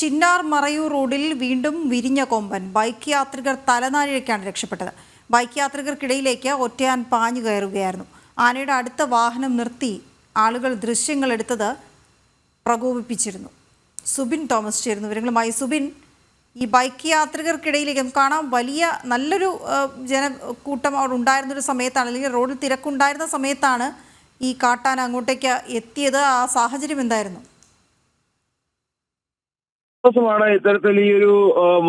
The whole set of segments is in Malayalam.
ചിന്നാർ മറയൂർ റോഡിൽ വീണ്ടും വിരിഞ്ഞ കൊമ്പൻ. ബൈക്ക് യാത്രികർ തലനാരിഴയ്ക്കാണ് രക്ഷപ്പെട്ടത്. ബൈക്ക് യാത്രികർക്കിടയിലേക്ക് ഒറ്റയാൻ പാഞ്ഞു കയറുകയായിരുന്നു. ആനയുടെ അടുത്ത വാഹനം നിർത്തി ആളുകൾ ദൃശ്യങ്ങൾ എടുത്തത് പ്രകോപിപ്പിച്ചിരുന്നു. സുബിൻ തോമസ് ചേരുന്നു വിവരങ്ങളുമായി. സുബിൻ ഈ ബൈക്ക് യാത്രികർക്കിടയിലേക്ക് നമുക്ക് കാണാം. വലിയ നല്ലൊരു ജനക്കൂട്ടം അവിടെ ഉണ്ടായിരുന്നൊരു സമയത്താണ് അല്ലെങ്കിൽ റോഡിൽ തിരക്കുണ്ടായിരുന്ന സമയത്താണ് ഈ കാട്ടാൻ അങ്ങോട്ടേക്ക് എത്തിയത്. ആ സാഹചര്യം എന്തായിരുന്നു? ദിവസമാണ് ഇത്തരത്തിൽ ഈ ഒരു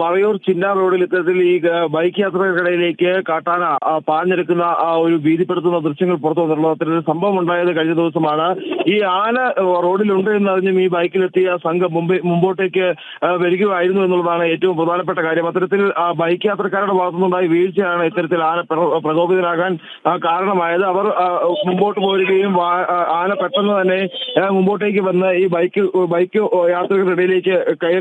മറയൂർ ചിന്ന റോഡിൽ ഇത്തരത്തിൽ ഈ ബൈക്ക് യാത്രക്കിടയിലേക്ക് കാട്ടാന പാഞ്ഞെടുക്കുന്ന ആ ഒരു ഭീതിപ്പെടുത്തുന്ന ദൃശ്യങ്ങൾ പുറത്തു വന്നിട്ടുള്ളത് അത്തരത്തിൽ സംഭവം ഉണ്ടായത് കഴിഞ്ഞ ദിവസമാണ്. ഈ ആന റോഡിലുണ്ട് എന്നറിഞ്ഞും ഈ ബൈക്കിലെത്തിയ സംഘം മുമ്പ് മുമ്പോട്ടേക്ക് വരികയായിരുന്നു എന്നുള്ളതാണ് ഏറ്റവും പ്രധാനപ്പെട്ട കാര്യം. അത്തരത്തിൽ ബൈക്ക് യാത്രക്കാരുടെ ഭാഗത്തുനിന്നുണ്ടായ വീഴ്ചയാണ് ഇത്തരത്തിൽ ആന പ്രകോപിതരാകാൻ കാരണമായത്. അവർ മുമ്പോട്ട് പോരുകയും ആന പെട്ടെന്ന് തന്നെ മുമ്പോട്ടേക്ക് വന്ന് ഈ ബൈക്ക് ബൈക്ക് യാത്രികരുടെ ഇടയിലേക്ക്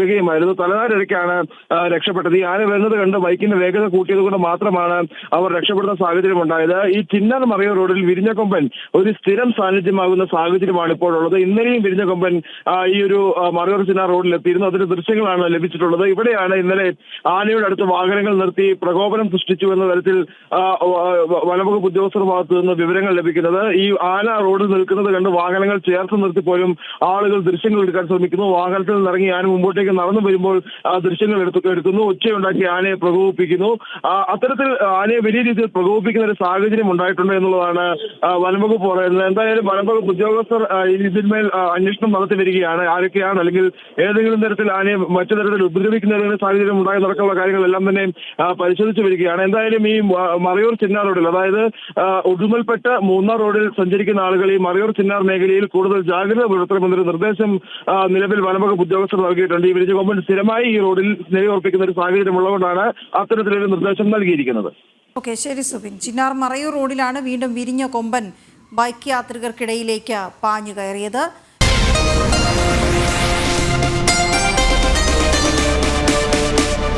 കയറുകയുമായിരുന്നു തലനാരിഴയ്ക്കാണ് ആ, രക്ഷപ്പെട്ടത്. ഈ ആന വരുന്നത് കണ്ട് ബൈക്കിന്റെ വേഗത കൂട്ടിയത് കൊണ്ട് മാത്രമാണ് അവർ രക്ഷപ്പെടുന്ന സാഹചര്യം ഉണ്ടായത് ഈ ചിന്നാർ മറയൂർ റോഡിൽ വിരിഞ്ഞക്കൊമ്പൻ ഒരു സ്ഥിരം സാന്നിധ്യമാകുന്ന സാഹചര്യമാണ് ഇപ്പോഴുള്ളത്. ഇന്നലെയും വിരിഞ്ഞക്കൊമ്പൻ ഈ ഒരു മറയൂർ ചിന്നാർ റോഡിൽ എത്തിയിരുന്നു. അതിന്റെ ദൃശ്യങ്ങളാണ് ലഭിച്ചിട്ടുള്ളത്. ഇവിടെയാണ് ഇന്നലെ ആനയുടെ അടുത്ത് വാഹനങ്ങൾ നിർത്തി പ്രകോപനം സൃഷ്ടിച്ചു എന്ന തരത്തിൽ വനവകുപ്പ് ഉദ്യോഗസ്ഥർ ഭാഗത്തു നിന്ന് വിവരങ്ങൾ ലഭിക്കുന്നത്. ഈ ആന റോഡിൽ നിൽക്കുന്നത് കണ്ട് വാഹനങ്ങൾ ചേർത്ത് നിർത്തി പോലും ആളുകൾ ദൃശ്യങ്ങൾ എടുക്കാൻ ശ്രമിക്കുന്നു. വാഹനത്തിൽ നിന്ന് ഇറങ്ങി ആന മുമ്പോട്ടേക്ക് നടന്നു വരുമ്പോൾ ദൃശ്യങ്ങൾ എടുത്തു എടുക്കുന്നു. ഒച്ചയുണ്ടാക്കി ആനയെ പ്രകോപിപ്പിക്കുന്നു. അത്തരത്തിൽ ആനയെ വലിയ രീതിയിൽ പ്രകോപിപ്പിക്കുന്ന ഒരു സാഹചര്യം ഉണ്ടായിട്ടുണ്ട് എന്നുള്ളതാണ് വനംവകുപ്പ് പറയുന്നത്. എന്തായാലും വനംവകുപ്പ് ഉദ്യോഗസ്ഥർ ഇതിന്മേൽ അന്വേഷണം നടത്തി വരികയാണ്. ആരൊക്കെയാണ് അല്ലെങ്കിൽ ഏതെങ്കിലും തരത്തിൽ ആനയെ മറ്റു തരത്തിൽ ഉപദ്രവിക്കുന്ന സാഹചര്യം നടക്കാനുള്ള കാര്യങ്ങളെല്ലാം തന്നെ പരിശോധിച്ചു വരികയാണ്. എന്തായാലും ഈ മറയൂർ ചിന്നാർ റോഡിൽ അതായത് ഉടുമൽപ്പെട്ട മൂന്നാർ റോഡിൽ സഞ്ചരിക്കുന്ന ആളുകൾ ഈ മറയൂർ ചിന്നാർ മേഖലയിൽ കൂടുതൽ ജാഗ്രത പുലർത്തണമെന്നൊരു നിർദ്ദേശം നിലവിൽ വനംവകുപ്പ് ഉദ്യോഗസ്ഥർ നൽകിയിട്ടുണ്ട്. ഈ ഗവൺമെന്റ് സ്ഥിരമായി ഈ റോഡിൽ നിലയുറപ്പിക്കുന്ന ഒരു സാഹചര്യം ഉള്ളതുകൊണ്ടാണ് അത്തരത്തിലൊരു നിർദ്ദേശം നൽകിയിരിക്കുന്നത്. ഓക്കെ ശരി സുബിൻ. ചിന്നാർ മറയൂർ റോഡിലാണ് വീണ്ടും വിരിഞ്ഞ കൊമ്പൻ ബൈക്ക് യാത്രികർക്കിടയിലേക്ക് പാഞ്ഞു കയറിയത്.